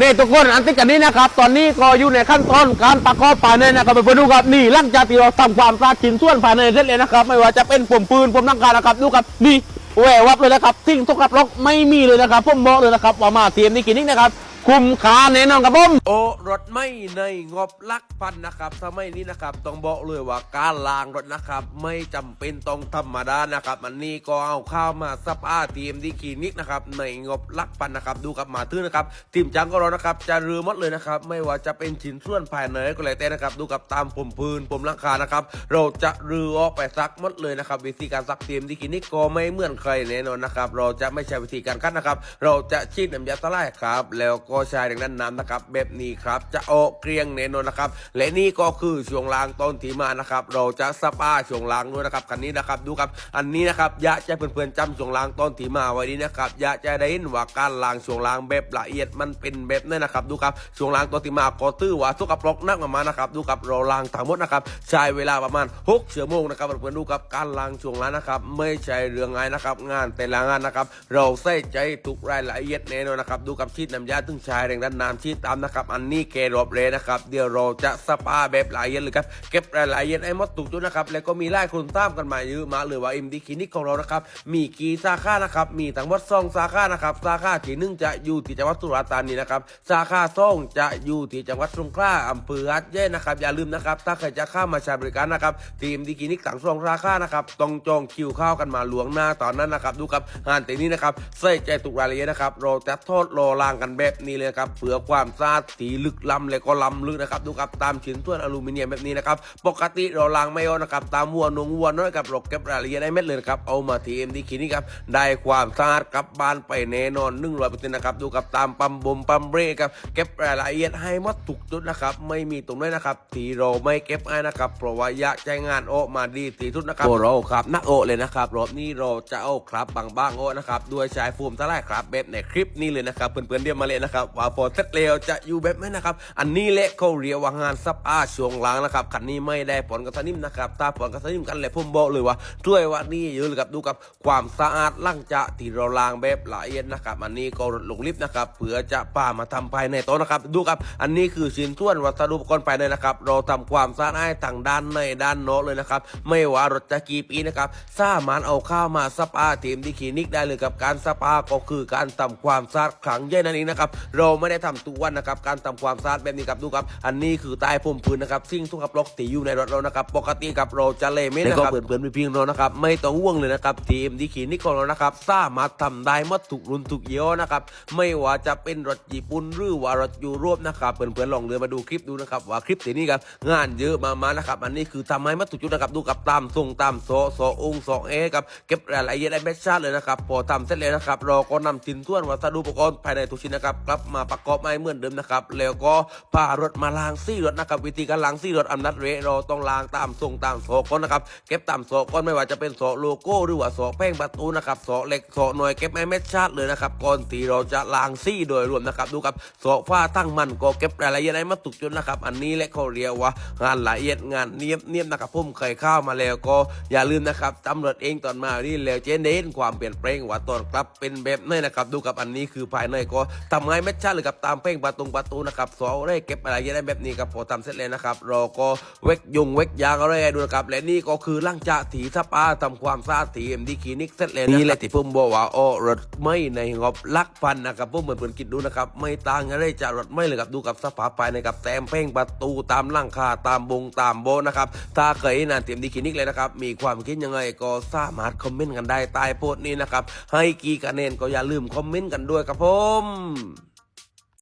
นี่ทุกคนอันติดกันนี้นะครับ ตอนนี้ก็อยู่ในขั้นตอนการประกอบภายในนะครับไปดูครับนี่หลังจากที่เราทำความสะอาดชิ้นส่วนภายในเสร็จเลยนะครับ ไม่ว่าจะเป็นผมปืนผมนังการนะครับดูครับนี่แหวววับเลยนะครับทิ้งทุกข์ล็อกไม่มีเลยนะครับผมบอกเลยนะครับว่ามาเตรียมนี่กินนี่นะครับ คุ้มค่าแน่นอนครับผมโอรถไม่ในงบลักพันนะครับสมัยนี้นะครับต้องบอกเลยว่าการล้างรถนะครับ ไม่จำเป็นต้องธรรมดานะครับอันนี้ก็เอาข้าวมาซับอาทีมดีคลินิกนะครับในงบลักพันนะครับ ดูกับมาทื่อนะครับทีมจังก็รอนะครับ จะรื้อมดเลยนะครับ ไม่ว่าจะเป็นชิ้นส่วนภายในก็แล้วแต่นะครับดูกับตามผมพื้นผมหลังคานะครับ เราจะรื้อออกไปซักมดเลยนะครับ วิธีการซักทีมดีคลินิกก็ไม่เหมือนใครแน่นอนนะครับ เราจะไม่ใช้วิธีการคัดนะครับ เราจะฉีดน้ำยาสลายครับ แล้วก็็ใช้ดังนั้นน้ำนะครับ แบบนี้ครับ จะออกเกรียงแน่นอนนะครับ และนี่ก็คือช่วงล่างต้นที่มานะครับ เราจะสปาช่วงล่างด้วยนะครับคันนี้นะครับดูครับ อันนี้นะครับอยากจะเพื่อนๆจำช่วงล่างต้นที่มาไว้ดีนะครับอยากจะได้เห็นว่าการล้างช่วงล่างแบบละเอียดมันเป็นแบบนั้นนะครับ ดูครับช่วงล่างต้นที่มาก็ตื้อว่าสุกปรกนักมานะครับ ดูครับเราล้างทั้งหมดนะครับใช้เวลาประมาณ6ชั่วโมงนะครับเพื่อนๆดูครับการล้างช่วงล่างนะครับ ไม่ใช่เรื่องง่ายนะครับ งานแต่ละงานนะครับ เราใส่ใจทุกรายละเอียดแน่นอนนะครับ ดูกับชีดน้ำยาตึงชายแรงดันน้ำชีดตามนะครับ อันนี้เกรอบเลยนะครับ เดี๋ยวเราจะสปาแบบหละเอียดเลยครับ เก็บรายลเอียดให้มดทุกจุนะครับ แล้วก็มีไล่คนตามกันมาเยอะมากเลยว่าเอ็มดีคลินิกของเรานะครับ มีกี่สาขานะครับ มีทั้งหมดสองสาขานะครับ สาขาที่หนึ่งจะอยู่ที่จังหวัดสุราษฎร์ธานีนะครับ สาขาสองจะอยู่ที่จังหวัดสงขลาอำเภอหัดใหญ่นะครับ อย่าลืมนะครับ ถ้าใครจะเข้ามาใช้บริการนะครับ ทีมดีคลินิกทั้งสองสาขานะครับ ต้องจองคิวเข้ากันมาหลวงหน้าตอนนั้นนะครับ ดูครับงานต่นี้นะครับ ใส่ใจทุกรายละเอียดนะครับ เราจะโทษโลลางกันแบบนี้เลยครับเพื่อความสะอาดสีลึกล้ำและก็ล้ำลึกนะครับดูครับตามชิ้นส่วนอลูมิเนียมแบบนี้นะครับปกติเราล้างไม่เอานะครับตามวัวนงวัวน้อยกับเราเก็บรายละเอียดได้เม็ดเลยนะครับเอามาทีเอ็มดีคลินิกครับได้ความสะอาดกลับบ้านไปแน่นอนหนึ่งร้อยเปอร์เซ็นต์นะครับดูกับตามปั๊มบ่มปั๊มเบรกครับเก็บรายละเอียดให้หมดทุกจุดนะครับไม่มีตรงไหนนะครับที่เราไม่เก็บให้นะครับเพราะว่าอยากใจงานโอมาดีที่สุดนะครับโอ้เราครับนักโอเลยนะครับรอบนี้เราจะเอาครับบางบ้างๆโอนะครับด้วยใช้โฟมสลายครับแบบในคลิปนี้เลยนะครับเพื่อนๆเดียวมาเลยนะครับว่าพอเสร็จแล้วจะอยู่แบบไหนนะครับ อันนี้แหละเขาเรียกว่างานซับอาช่วงหลังนะครับคันนี้ไม่ได้ผลกระทบนิ่มนะครับถ้าผลกระทบนิ่มกันเลยผมบอกเลยว่าช่วยว่านี่เยอะเลยครับดูกับความสะอาดหลังจากที่เราล้างแบบละเอียดนะครับ อันนี้ก็ลงลิฟต์นะครับเพื่อจะป่ามาทำภายในโต๊ะนะครับ ดูครับ อันนี้คือชิ้นส่วนวัสดุอุปกรณ์ภายในนะครับ เราทำความสะอาดให้ทางด้านในด้านนอกเลยนะครับ ไม่ว่ารถจะกี่ปีนะครับสามารถเอาข้าวมาสปาทีมที่คลินิกได้เลยกับการสปาก็คือการทำความสะอาดครั้งใหญ่นั่นเองนะครับเราไม่ได้ทำทุกวันนะครับ การทำความสะอาดแบบนี้ครับดูครับ อันนี้คือใต้พุ่มพื้นนะครับสิ่งทุกกับล็อกที่อยู่ในรถเรานะครับ ปกติกับเราจะเล่ไม่นะครับเพื่อนๆมีเพียงเรานะครับ ไม่ต้องห่วงเลยนะครับทีมที่คลินิกของเรานะครับสามารถทำได้หมดทุกรุ่นทุกยี่ห้อนะครับไม่ว่าจะเป็นรถญี่ปุ่นหรือว่ารถยุโรปนะครับเพื่อนๆลองเดินมาดูคลิปดูนะครับว่าคลิปที่นี่ครับงานเยอะมากๆนะครับอันนี้คือทำให้หมัดทุกจุดนะครับดูกับตามทรงตามโซโซองค์โซเอครับเก็บรายละเอียดได้แม่ชาติเลยนะครับพอทำเสร็จแล้วนะครับเราก็นำชิ้นส่วนวัสดุอุปกรณ์ภายในทุกชิ้นนะครับกลับมาประกอบให้เหมือนเดิมนะครับแล้วก็พารถมาล้างซี่รถนะครับวิธีการล้างซี่รถอันนัดเรเราต้องล้างตามทรงตามโซก้อนนะครับเก็บตามโซก้อนไม่ว่าจะเป็นโซโลโก้หรือว่าโซแป้งประตูนะครับโซเหล็กโซหน่วยเก็บให้แม่ชาติเลยนะครับก่อนที่เราจะล้างซี่โดยรวมนะครับดูครับโซฟ้าตั้งมันก็เก็บรายละเอียดให้มาตุกจุดนะครับอันนี้และเขาเรียกว่างานละเอียดงานเนียบเนียบนะครับผมเคยเข้ามาแล้วก็อย่าลืมนะครับตำรวจเองตอนมานี่แล้วเจนเน้นความเปลี่ยนแปลงว่าตอนกลับเป็นแบบไหนนะครับดูกับอันนี้คือภายในก็ทำให้แม่ชาติเลยกับตามเป้งประตูประตูนะครับโซได้เก็บรายละเอียดได้แบบนี้ครับพอทำเสร็จแล้วนะครับเราก็เวกยุงเวกยางอะไรดูนะครับและนี่ก็คือหลังจากถีสปาทำความสะอาดทีเอ็มดีคลินิกเสร็จแล้วนี่แหละที่ผมบอกว่าโอ้รถไม่ในงบลักพันนะครับผมเหมือนเพื่อนคิดดูนะครับไม่ต่างกันเลยจากรถไม่เลยครับดูกับสภาพภายในกับแต้มเป้งประตูตามหลังคาตามบงตามโบนะครับถ้าเคยนานเต็มดีคลินิกเลยนะครับมีความคิดยังไงก็สามารถคอมเมนต์กันได้ใต้โพสต์นี้นะครับให้กี่คะแนนก็อย่าลืมคอมเมนต์กันด้วยครับผม